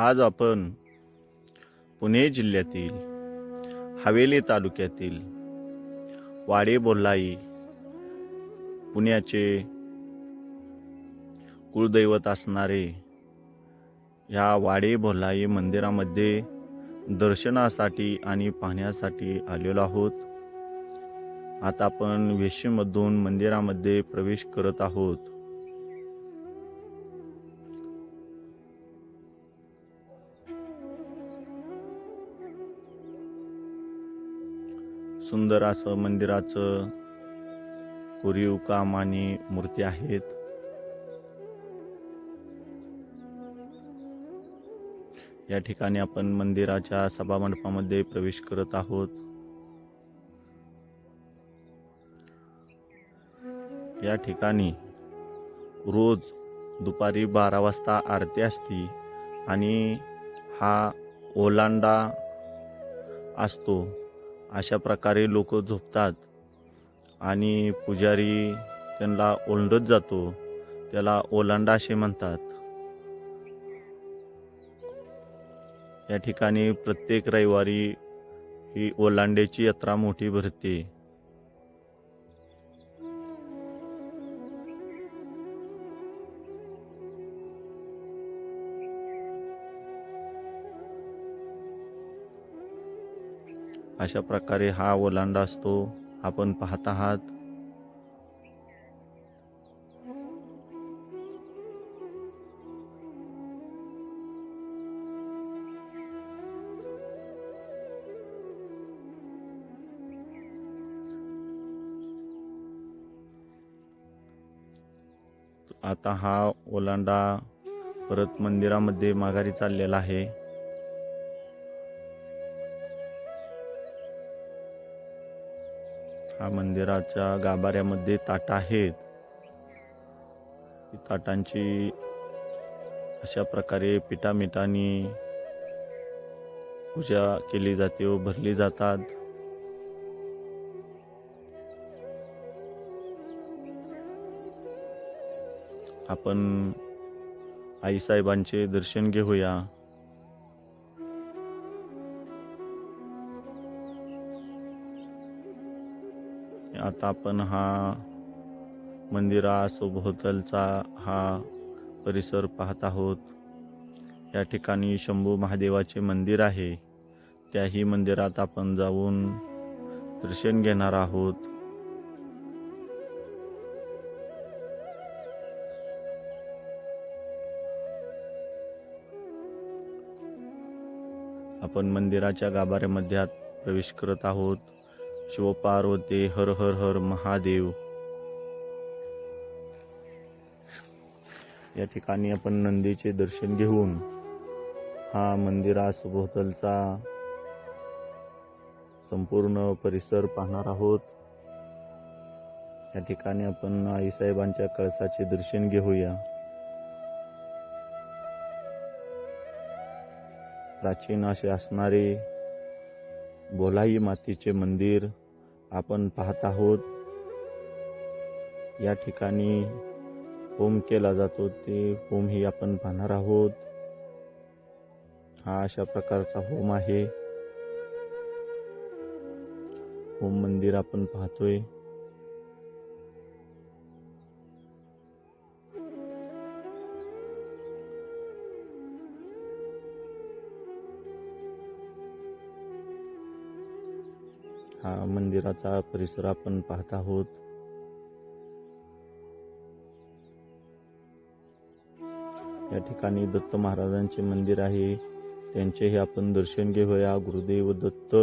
आज आपण पुणे जिल्ह्यातील हवेली तालुक्यातील वाडे बोल्लाई पुण्याचे कुलदैवत असणारे ह्या वाडे बोल्लाई मंदिरामध्ये दर्शनासाठी आणि पाहण्यासाठी आलेलो आहोत. आता आपण वेशीमधून मंदिरामध्ये प्रवेश करत आहोत. सुंदर असं मंदिराचं कोरीव काम आणि मूर्ती आहेत. या ठिकाणी आपण मंदिराच्या सभामंडपामध्ये प्रवेश करत आहोत. या ठिकाणी रोज दुपारी बारा वाजता आरती असती आणि हा ओलांडा असतो. अशा प्रकारे लोक झोपतात. आणि पुजारी त्यांना ओलंडत जातो. त्याला ओलांडा असे म्हणतात. या ठिकाणी प्रत्येक रविवारी ही ओलांड्याची यात्रा मोठी भरते. अशा प्रकारे हा ओलांडा असतो. आपण पाहत आहात. आता हा ओलांडा परत मंदिरामध्ये माघारी चाललेला आहे. हा मंदिराच्या गाभाऱ्यामध्ये ताटा आहेत. ताटांची अशा प्रकारे पिठामिठानी पूजा केली जाते व भरली जातात. आपण आईसाहेबांचे दर्शन घेऊया. आता आपण हा मंदिरासोभोवतालचा हा परिसर पाहत आहोत. या ठिकाणी शंभू महादेवाचे मंदिर आहे. त्याही मंदिरात आपण जाऊन दर्शन घेणार आहोत. आपण मंदिराच्या गाभाऱ्यामध्ये प्रवेश करत आहोत. शिवपार्वती हर हर हर महादेव. या ठिकाणी आपण नंदीचे दर्शन घेऊन हा मंदिरासभोवतलचा संपूर्ण परिसर पाहणार आहोत. या ठिकाणी आपण आईसाहेबांच्या कळसाचे दर्शन घेऊया. प्राचीन असे असणारे बोलाई मातीचे मंदिर आपण पाहत आहोत. या ठिकाणी होम केला जातो ते होमही आपण पाहणार आहोत. हा अशा प्रकारचा होम आहे. होम मंदिर आपण पाहतोय. हा मंदिराचा परिसर आपण पाहत आहोत. या ठिकाणी दत्त महाराजांचे मंदिर आहे. त्यांचेही आपण दर्शन घेऊया. गुरुदेव दत्त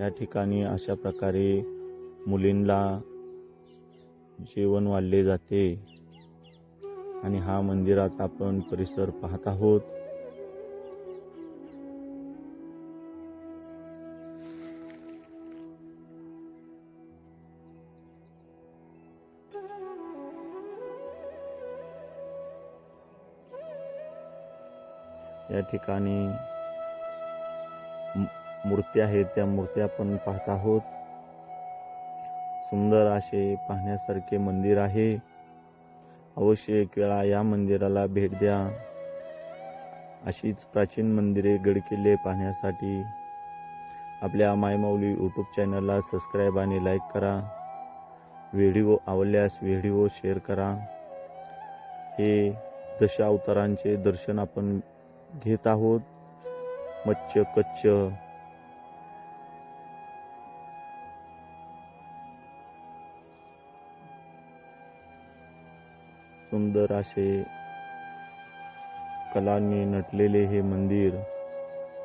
या ठिकाणी अशा प्रकारे मुलींना जेवण वाढले जाते. आणि हा मंदिरात आपण परिसर पाहत आहोत. या ठिकाणी मूर्त्या आहेत. त्या मूर्त्या आपण पाहत आहोत. सुंदर असे पाहण्यासारखे मंदिर आहे. अवश्य एक वेळा या मंदिराला भेट द्या. अशीच प्राचीन मंदिरे गडकिल्ले पाहण्यासाठी आपल्या मायमाऊली यूट्यूब चॅनलला सबस्क्राईब आणि लाईक करा. व्हिडिओ आवडल्यास व्हिडिओ शेअर करा. हे दशावतारांचे दर्शन आपण घेत आहोत. मच्छ कच्छ. सुंदर असे कलांनी नटलेले हे मंदिर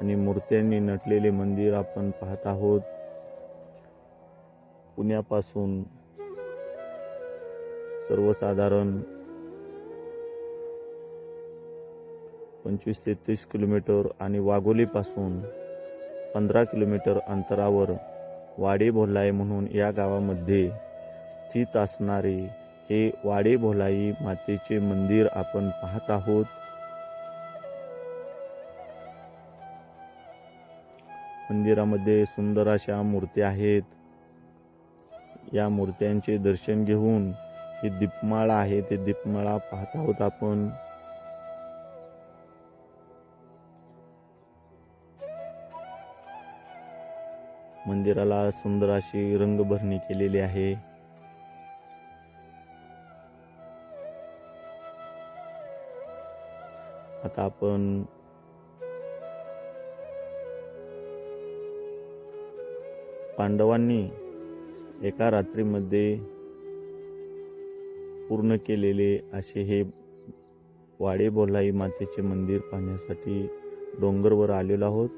आणि मूर्त्यांनी नटलेले मंदिर आपण पाहत आहोत. पुण्यापासून सर्वसाधारण पंचवीस ते तीस किलोमीटर आणि वाघोलीपासून पंधरा किलोमीटर अंतरावर वाडे भोलाई म्हणून या गावामध्ये स्थित असणारे हे वाडे भोलाई मातेचे मंदिर आपण पाहत आहोत. मंदिरामध्ये सुंदर अशा मूर्त्या आहेत. या मूर्त्यांचे दर्शन घेऊन ही दीपमाळा आहे ते दीपमाळा पाहत आहोत आपण. मंदिराला सुंदर अशी रंगभरणी केलेली आहे. आता आपण पांडवांनी एका रात्रीमध्ये पूर्ण केलेले असे हे वाडे बोलाई मातेचे मंदिर पाहण्यासाठी डोंगरवर आलेलो आहोत.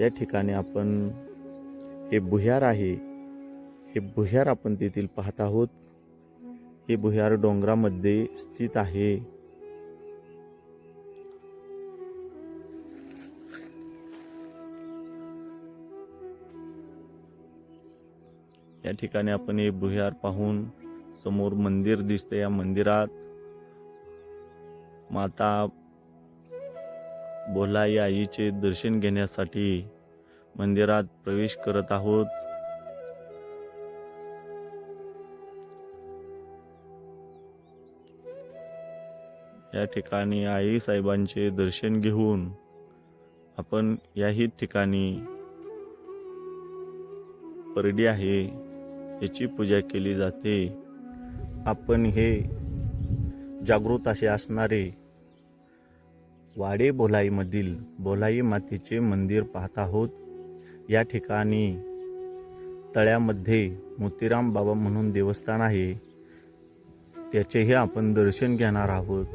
या ठिकाणी आपण हे भुयार आहे. हे भुयार आपण तेथील पाहत आहोत. हे भुयार डोंगरामध्ये स्थित आहे. या ठिकाणी आपण हे भुयार पाहून समोर मंदिर दिसते या मंदिरात माता बोलाई आईचे दर्शन घेण्यासाठी मंदिरात प्रवेश करत आहोत. या ठिकाणी आई साहेबांचे दर्शन घेऊन आपण याही ठिकाणी परडी आहे याची पूजा केली जाते. आपण हे जागृत असे असणारे वाडे बोलाईमधील बोलाई मातेचे मंदिर पाहत आहोत. या ठिकाणी तळ्यामध्ये मोतीराम बाबा म्हणून देवस्थान आहे. त्याचेही आपण दर्शन घेणार आहोत.